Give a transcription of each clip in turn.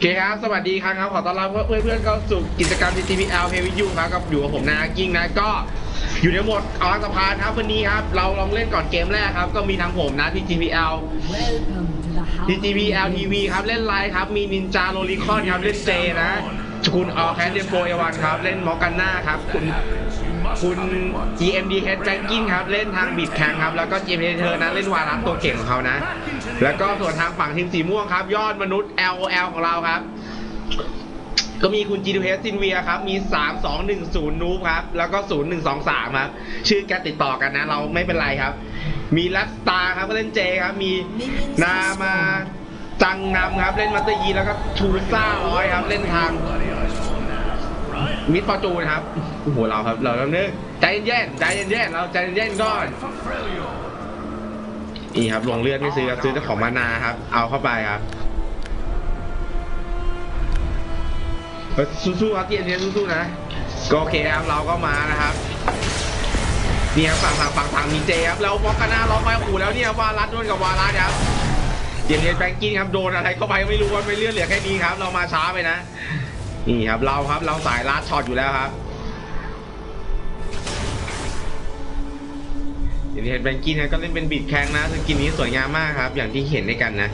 เคครับ สวัสดีครับครับขอต้อนรับเพื่อนๆเข้าสู่กิจกรรม TTPL p a y w i t h You ครับกับอยู่กับผมนากิ้งนะก็อยู่ในโหมดออนสะพานครับวันนี้ครับ เราลองเล่นก่อนเกมแรกครับ ก็มีทั้งผมนะ TTPL Welcome to the house. TTPL TV ครับ เล่นไลน์ครับ มีนินจาโรลิคอนครับ เล่นเจนะ คุณออแคนเดโฟเอวันครับ เล่นมอกันนาครับ คุณคุณ GMDH Banking ครับ เล่นทางบิดแข่งครับ แล้วก็ GMD เธอนะเล่นวาระตัวเก่งของเขานะ แล้วก็ส่วนทางฝั่งทีมสีม่วงครับ ยอดมนุษย์ LOL ของเราครับ ก็มีคุณ GTH ซินเวียครับ มี 3210 นูบครับ แล้วก็ 0123 ครับ ชื่อแกติดต่อกันนะ เราไม่เป็นไรครับ มีลัสตาครับก็เล่นเจครับ มีนามา จังนำครับ เล่นมัตเตอร์ยีแล้วก็ชูซ่าร้อยครับ เล่นทางมิดฟอร์จูนครับโอ้โหเราครับ เราเนื้อใจเย็นใจเย็นเราใจเย็นก่อนนี่ครับลงเลือดไม่ซื้อครับซื้อแต่ของมานาครับ เอาเข้าไปครับสู้ๆครับเย็นเย็นสู้ๆนะก็โอเคครับเราก็มานะครับนี่ครับฝั่งฝั่งฝั่งฝั่งมีเจครับแล้วบล็อกกันหน้าล็อกไปโอ้โหแล้วเนี่ยวารัดด้วยกับวารัดครับ เย็นเย็นแบงกิ้งครับโดนอะไรเข้าไปไม่รู้ว่าไม่เลือดเหลือแค่นี้ครับ เรามาช้าไปนะนี่ครับเราครับเราสายลัดช็อตอยู่แล้วครับอย่างที่เห็นแบงกี้นะก็เล่นเป็นบิดแข้งนะสกินนี้สวยงามมากครับ อย่างที่เห็นด้วยกันนะ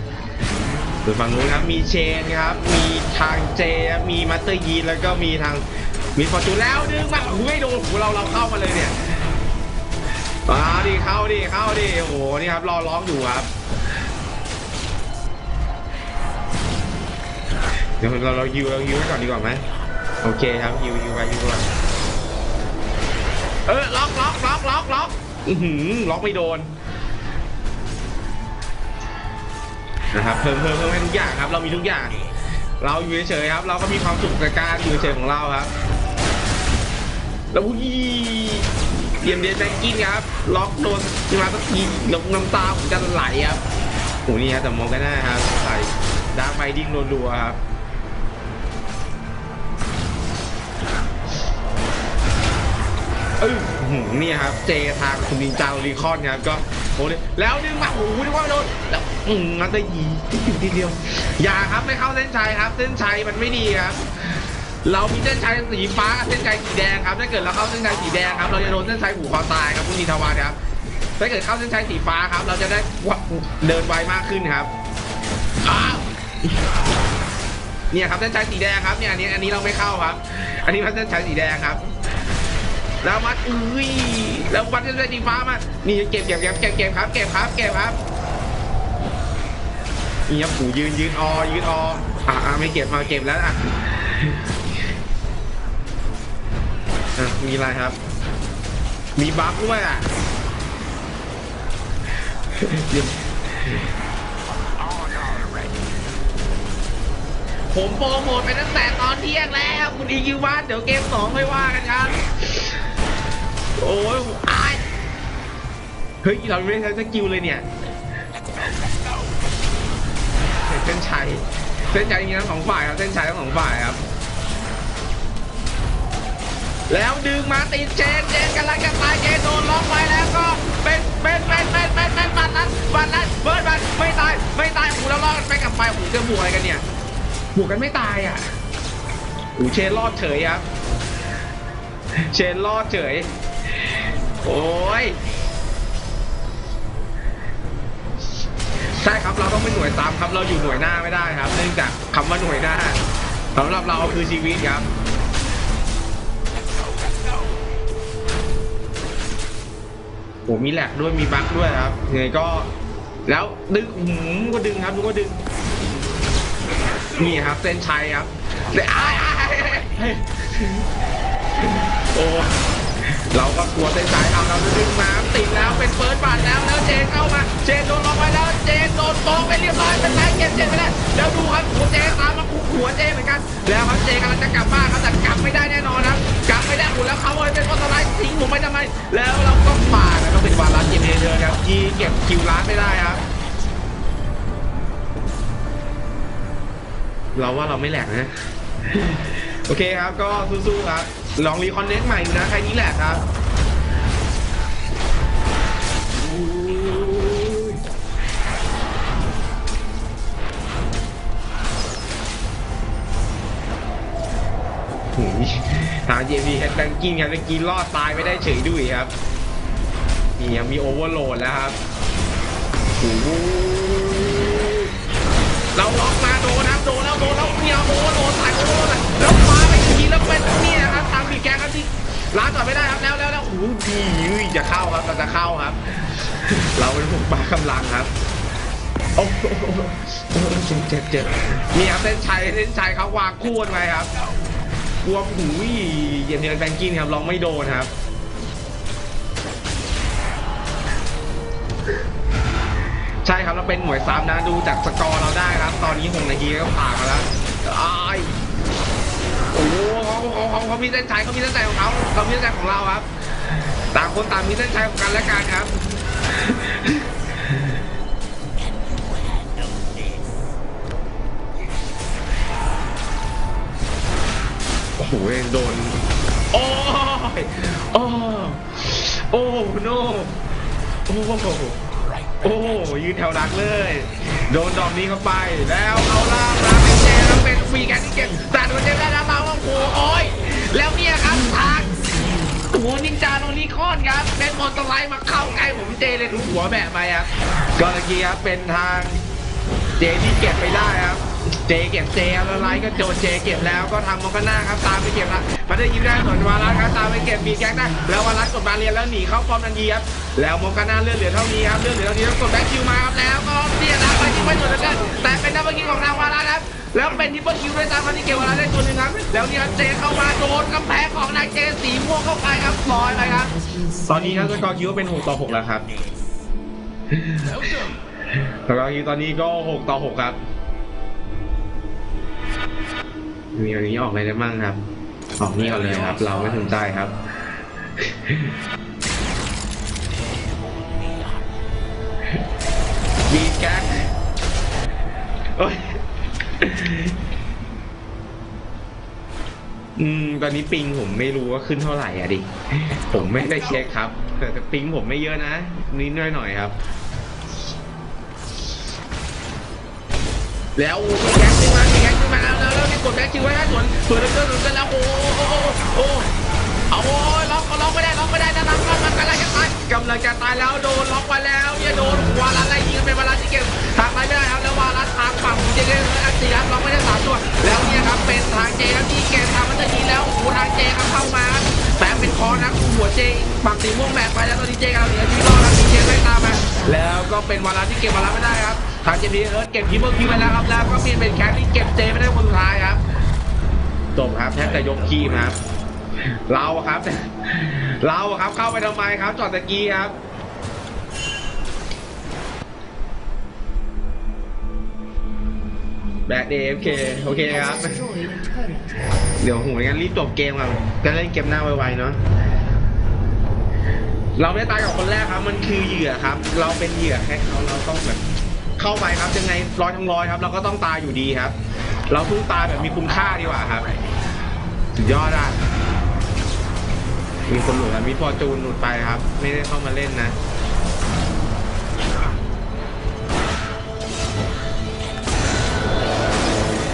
ส่วนฝั่งนู้นครับมีเชนครับ มีทางเจมีมัตเตอร์ยีแล้วก็มีทางมีฟอร์จูแล้วดึงมาโอ้โหไม่โดนเราเราเข้ามาเลยเนี่ยมาดิเข้าดิเข้าดิโอ้โหนี่ครับรอร้องอยู่ครับ เดี๋ยวเราเรายิวเรายิวไว้ก่อนดีกว่าไหมโอเคครับยิวยิวไว้ยิวไว้เออล็อกล็อกล็อกล็อกล็อกอือหือล็อกไม่โดนนะครับเพิ่มเพิ่มเพิ่มให้ทุกอย่างครับ เรามีทุกอย่าง เราอยู่เฉยๆครับ เราก็มีความสุขกับการอยู่เฉยๆของเราครับ แล้วอุ้ยเยี่ยมเดียนแบงกิ้งครับ ล็อกโดนมาสักทีน้ำน้ำตาผมจะไหลครับโหนี่ครับแต่มองกันหน้าครับใส่ดาร์กไบดิ้งรัวๆครับ อออนี่ครับเจทางคุณนินจารีคอนครับก็โอ้ยแล้วดึงมาโอ้โหนึกว่าโดนแล้วอืมมันจะยีอยู่ทีเดียว อย่าครับไม่เข้าเส้นชัยครับ เส้นชัยมันไม่ดีครับ เรามีเส้นชัยสีฟ้าเส้นชัยสีแดงครับถ้าเกิดเราเข้าเส้นชัยสีแดงครับ เราจะโดนเส้นชัยผูคอตายครับคุณนินทวานครับถ้าเกิดเข้าเส้นชัยสีฟ้าครับ เราจะได้เดินไวมากขึ้นครับอ้าวเนี่ยครับเส้นชัยสีแดงครับเนี่ยอันนี้อันนี้เราไม่เข้าครับ อันนี้มันเส้นชัยสีแดงครับ แล้วมัดอุ้ยแล้ววัดเส้นสีฟ้ามานี่เก็บเก็บเก็บเก็บเก็บครับเก็บครับเก็บครับนี่ครับผูยืนยืนออยืนออ่าอ่าไม่เก็บมาเก็บแล้วอะมีอะไรครับ มีบัฟด้วยอะผมโปรโมทไปตั้งแต่ตอนเที่ยงแล้ว คุณอีคิวบ้าเดี๋ยวเกมสองไม่ว่ากันครับ โอ้ยอายเฮ้ยเราไม่ได้ใช้สกิลเลยเนี่ยเส้นชัยเส้นชัยจริงๆทั้งสองฝ่ายครับเส้นชัยทั้งสองฝ่ายครับ แล้วดึงมาติดเจนเจนกำลังจะตายเจนโดนล็อกไปแล้วก็เป็นเป็นเป็นเป็นเป็นเป็นปัดนั้นปัดนั้นเบิร์ดมันไม่ตายไม่ตายหูแล้วรอดไปกลับไปหูจะบวกอะไรกันเนี่ยบวกกันไม่ตายอะหูเชนรอดเฉยครับเชนรอดเฉย โอ้ยใช่ครับเราต้องเป็นหน่วยตามครับเราอยู่หน่วยหน้าไม่ได้ครับ เนื่องจากคำว่าหน่วยหน้าสำหรับเราคือชีวิตครับโอ้มีแหลกด้วยมีบั๊กด้วยครับยังไงก็ แล้วดึงหืมก็ดึงครับดูก็ดึงนี่ครับ เส้นชัยครับเดี๋ยอ้ายอายอายอ้ายโอ้ เราก็กลัวเส้นสายเอาเราดึงมาติดแล้วเป็นเฟิร์สบัตแล้วแล้วเจนเข้ามา เจนโดนล็อกไปแล้วเจนโดนโตะไปเรียบร้อยเป็นไรเก็บเจนไปแล้วแล้วดูครับหัวเจนตามมาคุกหัวเจนเหมือนกัน แล้วครับเจนกำลังจะกลับบ้านครับแต่กลับไม่ได้แน่นอนครับกลับไม่ได้หมดแล้วเขาเลยเป็นคนสไลด์ทิ้งผมไปทำไม แล้วเราก็ปาดนะครับเป็นวาระเกมเเดอร์ครับยีเก็บคิวล้านไม่ได้ครับเราว่าเราไม่แหลกนะ โอเคครับก็สู้ๆครับ ลองรีคอนเน็กใหม่นะใครนี้แหละครับหูยทาง JP แคทแบงกิ้งครับเมื่อกี้รอดตายไม่ได้เฉยด้วยครับ นี่ยังมีโอเวอร์โหลดแล้วครับโอ้โหเราล็อกมาโดนนะครับโดนแล้วโดนแล้วเนี่ยโอเวอร์โหลดใส่โอเวอร์โหลดแล้ว มาไปทีแล้วเป็นเนี่ยครับทางบีแกงครับที่ล้างต่อไม่ได้ครับแล้วแล้วแล้วโอ้โหดีจะเข้าครับเราจะเข้าครับ เราเป็นพวกบ้ากำลังครับโอ้โหเจ็บเจ็บเจ็บนี่ครับเส้นชัยเส้นชัยเขาวางคู่กันไว้ครับกลัวหูยเย็นเดือนแบงกิ้ครับลองไม่โดนครับใช่ครับเราเป็นหน่วยซ้ำนะดูจากสกอร์เราได้ครับ ตอนนี้หกนาทีก็ผ่านมาแล้วอ้าย โอ้โหเขาเขาเขาเขามีเส้นชัยเขามีเส้นชัยของเขาเรามีเส้นชัยของเราครับ ต่างคนต่างมีเส้นชัยของกันและกันครับโอ้โหโดน โอ้ยโอ้โอ้โนโอ้โอ้ยืนแถวหลังเลย โดนดอกนี้เข้าไปแล้วเอาล่างมา เป็นเจแล้วเป็นฟรีแกนที่เก็บแต่โดนเจได้แล้วมาว่าโอ้โหโอ้ยแล้วเนี่ยครับทางหัวนินจาโนนิคอนครับเป็นมอนตไลท์มาเข้าใกล้ผมเจเลยถูหัวแบะไปครับก็เมื่อกี้ครับเป็นทางเจที่เก็บไปได้ครับเจเก็บเจแล้วไลท์ก็โดนเจเก็บแล้วก็ทางมองกันหน้าครับตามไปเก็บละมาได้ยินได้ส่วนวารัสครับตามไปเก็บบีแก๊งได้แล้ววารัสกดบาเรียนแล้วหนีเข้าฟอร์มทันทีครับแล้วมองกันหน้าเลือดเหลือเท่านี้ครับเลือดเหลือเท่านี้แล้วกดแบ็คคิวมาครับแล้วก็เสียนะไปยิงไม่โดนแล้วกันแต่เป็นนัก แล้วเป็นทิปเปิลคิวด้วยตามคนที่เก็บวารัสได้ตัวหนึ่งครับ แล้วนี่ครับเจเข้ามาโดนกำแพงของนายเจสีม่วงเข้าไปครับลอยไปครับ ตอนนี้ครับสกอร์คิวเป็น 6 ต่อ 6 แล้วครับสกอร์คิวตอนนี้ก็ 6 ต่อ 6 ครับมีอันนี้ออกอะไรได้บ้างครับ ออกนี่ก่อนเลยครับ เราไม่สนใจครับมีแก๊กโอ้ย อืม ตอนนี้ปิงผมไม่รู้ว่าขึ้นเท่าไหร่อะดิ ผมไม่ได้เช็คครับ แต่ปิงผมไม่เยอะนะ นิดหน่อยหน่อยครับ แล้วมีแก๊กขึ้นมามีแก๊กขึ้นมาแล้วแล้วนี่กดแบ็คคิวไว้ให้สวนสวนแล้วเกินสวนกันแล้วโอ้โหโอ้โหโอ้โหเอาโอ้ล็อกก็ล็อกไม่ได้ล็อกไม่ได้นะล็อกล็อกมันกำลังจะตายกำลังจะตายแล้วโดนล็อกไปแล้วเนี่ยโดนวารัสไล่ยิง เป็นวารัสที่เก็บทางไปไม่ได้ครับแล้ววารัสทางฝั่งเจเกนอันตีครับล็อกไม่ได้สามตัวแล้วเนี่ยครับเป็นทางเจครับที่เก็บทางมันจะดีแล้วโอ้โหทางเจครับเข้ามาแต่เป็นคอนักหัวเจฝั่งสีม่วงแบกไปแล้วตอนนี้เจครับเหลือที่รอดแล้วทีเจไม่ตามมาแล้วก็เป็นวารัสที่เก็บวารัสไม่ได้ครับทางเจดีเอิร์ธเก็บคีเบอร์คิวไปแล้วครับแล้วก็เปลี่ยนเป็นแคทที่เก็บเจไม่ได้คนสุดท้ายครับจบครับแทบจะยกคีมครับเราครับ เราครับเข้าไปทำไมครับจอดตะกี้ครับ แบดเอฟเคโอเคครับ เดี๋ยวโหงั้นรีบจบเกมครับจะเล่นเกมหน้าไวๆเนาะเราไม่ได้ตายกับคนแรกครับ มันคือเหยื่อครับ เราเป็นเหยื่อให้เขาเราต้องแบบ เข้าไปครับยังไงร้อยทั้งร้อยครับ เราก็ต้องตายอยู่ดีครับ เราสู้ตายแบบมีคุณค่าดีกว่าครับสุดยอดอะมีคนหลุดอะมีฟอร์จูนหลุดไปครับ ไม่ได้เข้ามาเล่นนะ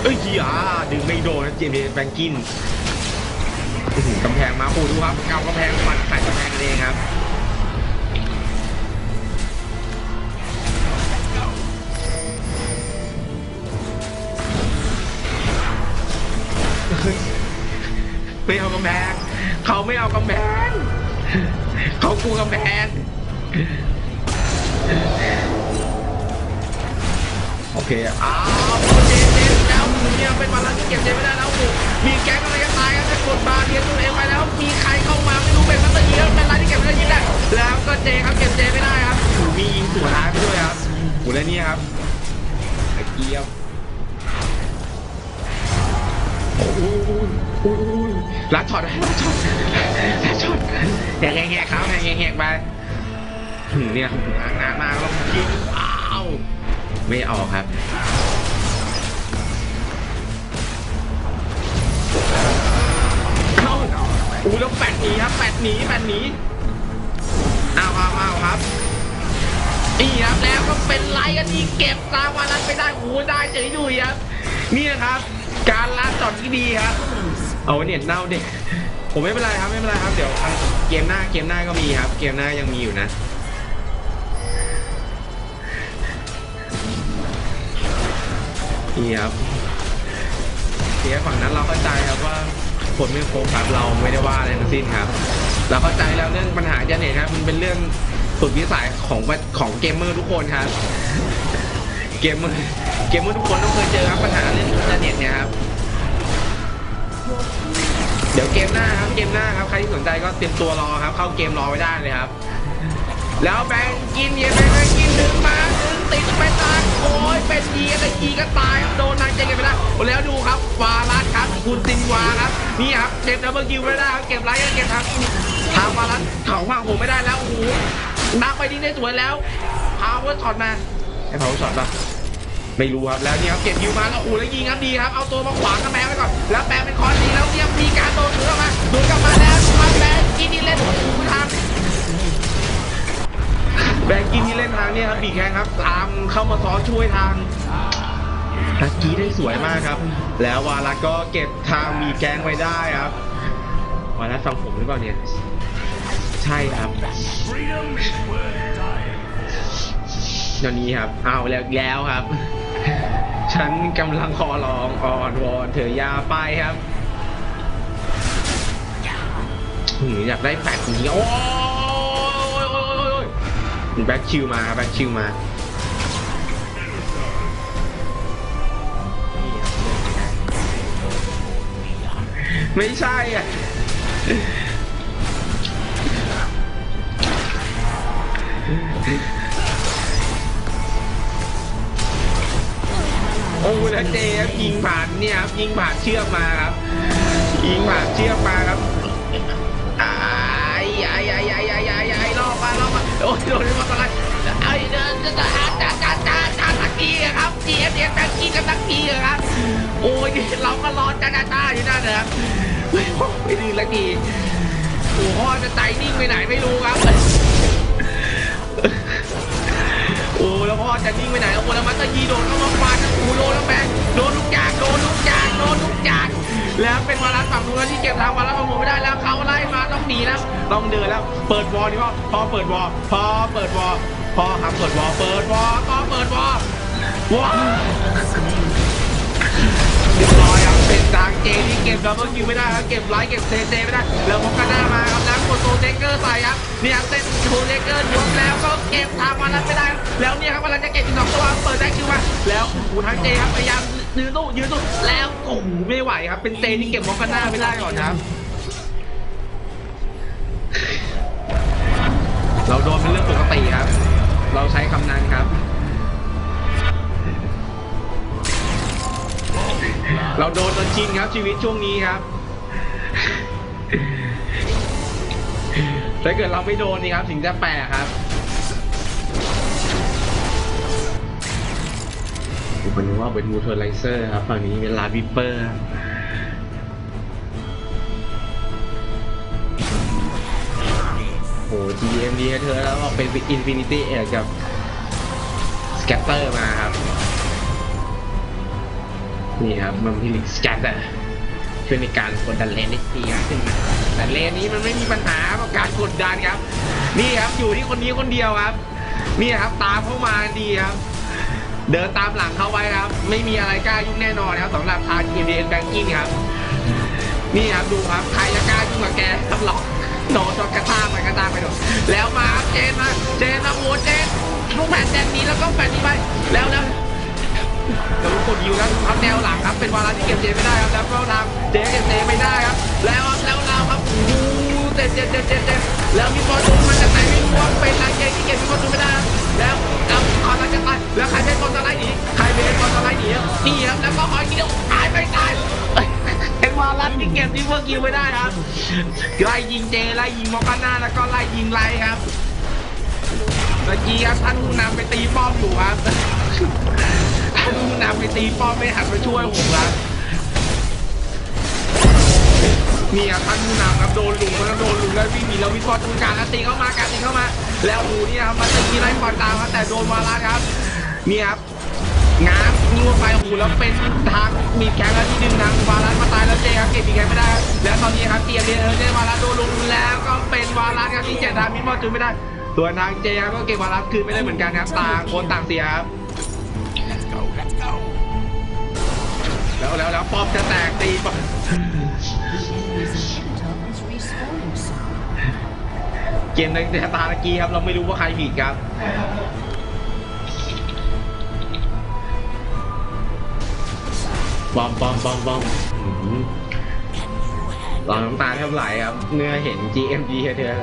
เอ้ยอ่าดึงไม่โดนนะเจมส์แบงกินกำแพงมาปูดูครับเกากำแพงฟันใส่กำแพงกันเองครับไม่เอากำแพงเขาไม่เอากำแพงเขากลัวกำแพงโอเคอ้าว เป็นวันละที่เก็บเจไม่ได้แล้วโอ้มีแก๊งอะไรกันตายกันจะกดบาร์เรียนตัวเองไปแล้ว มีใครเข้ามาไม่รู้เป็นมัตเตอร์เยียเป็นอะไรที่เก็บไม่ได้ยิงได้แล้วก็เจครับเก็บเจไม่ได้ครับมียิงสวนท้ายไปด้วยครับโอ้โหแล้วนี่ครับตะเกียบโอ้โหโอ้โหลัดช็อตลัดช็อตลัดช็อตแหกแหกๆเขาแหกแหกไปอืมเนี่ยงานมาแล้วยิงว้าวไม่ออกครับ อู้แล้วแปดหนีครับแปดหนีแปดหนีอ้าวอ้าวอ้าวครับนี่ครับแล้วก็เป็นไล่กันที่เก็บตาวารันไปได้โอ้ได้เฉยดุยครับนี่นะครับ การลาจอดที่ดีครับเอาเน็ตเน่าเด็กผมไม่เป็นไรครับไม่เป็นไรครับเดี๋ยวเกมหน้าเกมหน้าก็มีครับ เกมหน้ายังมีอยู่นะนี่ครับเสียฝั่งนั้นเราเข้าใจครับว่า ผลไม่ครบครับเราไม่ได้ว่าอะไรทั้งสิ้นครับ เราเข้าใจแล้วเรื่องปัญหาอินเทอร์เน็ตครับมันเป็นเรื่องสุดวิสัยของของเกมเมอร์ทุกคนครับ เกมเมอร์เกมเมอร์ทุกคนต้องเคยเจอครับปัญหาเรื่องอินเทอร์เน็ตเนี่ยครับเดี๋ยวเกมหน้าครับเกมหน้าครับใครที่สนใจก็เตรียมตัวรอครับ เข้าเกมรอไว้ได้เลยครับ แล้วแบงกินเยแบงกินดึงมา ติดไปตายโอ้ยเป็นยีอะไรยีก็ตายครับโดนนางเจงกันไปแล้วแล้วดูครับวารัสครับคุณตินวาครับนี่ครับเก็บดับเบิลคิวไม่ได้ครับเก็บไรก็เก็บครับทางวารัสของฝั่งผมไม่ได้แล้วโอ้โหนักไปดิ้งได้สวยแล้วพาวเวอร์ช็อตมาให้พาวเวอร์ช็อตป่ะไม่รู้ครับแล้วเนี่ยครับเก็บคิวมาแล้วโอ้โหแล้วยิงครับดีครับเอาตัวมาขวางกระแมงไว้ก่อนแล้วแปลเป็นคอนดีแล้วเนี่ยมีการโดนถือออกมาโดนกลับมาแล้วมาแบงค์กินนี่เล่นโอ้โหทาง แบงกินที่เล่นทางเนี่ยครับบีแข้งครับ ตามเข้ามาซ้อนช่วยทางลักกี้ได้สวยมากครับ แล้ววาลัสก็เก็บทางมีแกงไว้ได้ครับวาลัสฟังผมหรือเปล่าเนี่ย ใช่ครับตอนนี้ครับเอาแล้วแล้วครับ ฉันกำลังขอร้องอ่อนวอนเธออยาไปครับหืออยากได้แฟกนี้โอ้ แบ็คคิวมาแบ็คคิวมาไม่ใช่อะโอ้แล้วเจครับยิงผ่านเนี่ยครับยิงผ่านเชือกมาครับ ยิงผ่านเชือกมาครับ โอ้ยโดนมาอะไรไอ้เดินจะจะจะจะจะจะตะกี้ครับเจียเจียตะกี้กับตะกี้ครับ โอ้ยเราก็รอจ้าจ้าจ้าอยู่นั่นนะครับไม่ไม่ดีละทีโอ้พ่อจะใจนิ่งไปไหนไม่รู้ครับโอ้แล้วพ่อจะนิ่งไปไหนโอ้แล้วมันก็ยีโดนเข้ามาฟันโอ้โดนแล้วแบงโดนลูกยางโดนลูกยางโดนลูกยางแล้วเป็นวาระฝั่งนู้นแล้วที่เก็บทางวาระฝั่งนู้นไม่ได้แล้วเขาไล่มาต้อง ต้องเดินแล้ว เปิดวอลดีพ่อพอเปิดวอลพอเปิดวอลพอครับเปิดวอลเปิดวอลพอเปิดวอลว้าวเรียบร้อยครับเป็นทางเจที่เก็บดับเบิลคิวไม่ได้ครับเก็บไลท์เก็บเซเซไม่ได้แล้วพกกันหน้ามาครับแล้วกดโปรเจเกอร์ใส่ครับเนี่ยเต้นโปรเจเกอร์รวแล้วก็เก็บทางมาแล้วไม่ได้ แล้วเนี่ยครับกำลังจะเก็บอีกสองตัวเปิดได้คิวมาแล้วอูทางเจครับพยายามยืนตู้ยืนตู้แล้วโอ้โหไม่ไหวครับเป็นเจที่เก็บมกกันหน้าไม่ได้ก่อนครับ เราโดนเป็นเรื่องปกติครับ เราใช้คำนั้นครับ เราโดนจนชินครับชีวิตช่วงนี้ครับ ถ้าเกิดเราไม่โดนนี่ครับ ถึงจะแปลกครับผมนึกว่าเป็นมูเทอร์ไลเซอร์ครับฝั่งนี้เป็นลาบิเปอร์ โอ้ GM ดีเธอแล้วก็เป็น Infinity e d กับ Scatter มาครับ นี่ครับมันพิลิก Scatter ช่วยในการกดดันเลนได้ดีขึ้นมาแต่เลนนี้มันไม่มีปัญหากับการกดดันครับ นี่ครับอยู่ที่คนนี้คนเดียวครับ นี่ครับตามเข้ามาดีครับ เดินตามหลังเข้าไว้ครับ ไม่มีอะไรกล้ายุ่งแน่นอนครับสำหรับทาง TMDN Banking ครับ นี่ครับดูครับใครจะกล้ายุ่งกับแกครับหลอก โดนจนกระตากไปกระตากไปโดนแล้วมาครับเจนมาเจนมาโอ้เจนลูกแผ่นแดงนี้แล้วก็แผ่นนี้ไปแล้วแล้วแล้วลูกดยิวแล้วทำแนวหลังครับเป็นวาระที่เก็บเจนไม่ได้ครับแล้วก็ทำเจนเก็บเจนไม่ได้ครับ แล้วแล้วเราครับโอ้โหเจ็ดเจ็ดเจ็ดเจ็ดเจ็ดแล้วมีบอลตูนมาจากไหนไม่รู้ว่าเป็นนางเกที่เก็บมีบอลตูนไม่ได้แล้วแล้วคอนจะตายแล้วใครเป็นบอลสไลด์หนีใครเป็นบอลสไลด์หนีนี่ครับแล้วก็หอยกินแล้วตายไปตาย เป็นวารัสที่เก็บที่เพื่อคิวไม่ได้ครับไล่ยิงเจไล่ยิงมอคาน่าแล้วก็ไล่ยิงไล่ครับเมื่อกี้ครับท่านผู้นำไปตีป้อมอยู่ครับท่านผู้นำไปตีป้อมไม่หันมาช่วยผมครับนี่ครับท่านผู้นำครับโดนลุมแล้วโดนลุมแล้ววิ่งหนีแล้ววิทย์บอลตูนการแล้วตีเข้ามาการตีเข้ามา แล้วดูนี่ครับมันจะมีไล่บอลตามครับแต่โดนวารัสครับนี่ครับงา ยิงลงไปโอ้โหแล้วเป็นทางมีแคมแล้วที่ดึงทางวาลันมาตายแล้วเจครับเก็บอีกแคมไม่ได้ครับแล้วตอนนี้ครับเกียเรียนเออเจวาลันโดนลงแล้วก็เป็นวาลันครับที่เจดทางมิดบอจูนไม่ได้ส่วนทางเจครับก็เก็บวาลันคืนไม่ได้เหมือนกันครับต่างคนต่างเสียครับแล้วแล้วแล้วปอมจะแตกตีปอมเกมในตาตะกี้ครับเราไม่รู้ว่าใครผิดครับ บอมบอมบอมบอมอื้อหือรอน้ำตาแทบไหลครับเมื่อเห็น GMG เธอ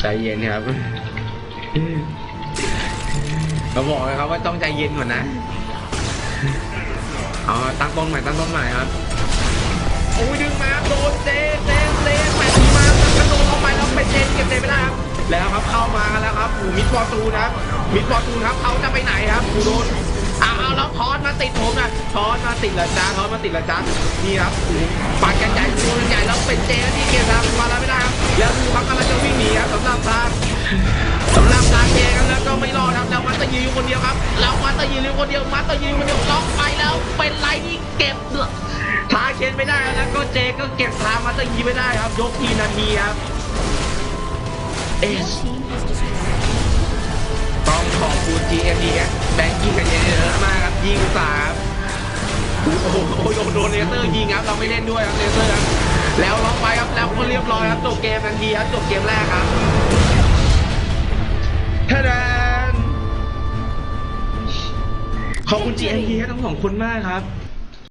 ใจเย็นครับเราบอกเลยครับว่าต้องใจเย็นก่อนนะ เอาตั้งต้นใหม่ตั้งต้นใหม่ครับ โอ้ยดึงมาโดนเจเจเจแปดทีมาแล้วกระโดดลงไปแล้วเป็นเจนเก็บเจไม่ได้ครับ แล้วครับเข้ามากันแล้วครับหูมิดฟอร์ตูนครับมิดฟอร์ตูนครับเขาจะไปไหนครับหูโดนอ้าวแล้วทอนมาติดผมนะทอนมาติดละจ้าทอนมาติดละจ้านี่ครับหูปากกันใหญ่หูกันใหญ่แล้วเป็นเจที่เก็บทางมาแล้วไม่ได้ครับแล้วดูครับกำลังจะวิ่งหนีครับสำหรับทางสำหรับทางเจกันแล้วก็ไม่รอดครับแล้วมัตเตอร์ยืนคนเดียวครับแล้วมัตเตอร์ยืนคนเดียวมัตเตอร์ยืนคนเดียวล็อกไปแล้วเป็นไรที่เก็บทางเคนไม่ได้แล้วก็เจก็เก็บทางมัตเตอร์ยีไม่ได้ครับยกทีนาทีครับ เอ Your ส team has destroyed ต้องขอบคุณ GMD ครับแบงกิ้งกันเยอะมากครับยิงสามโอ้โหโดนเลเซอร์ยิงครับเราไม่เล่นด้วยครับเลเซอร์ครับแล้วล็อกไปครับแล้วก็เรียบร้อยครับจบเกมทันทีครับจบเกมแรกครับทะดานขอบคุณ GMD ทั้งสองคนมากครับ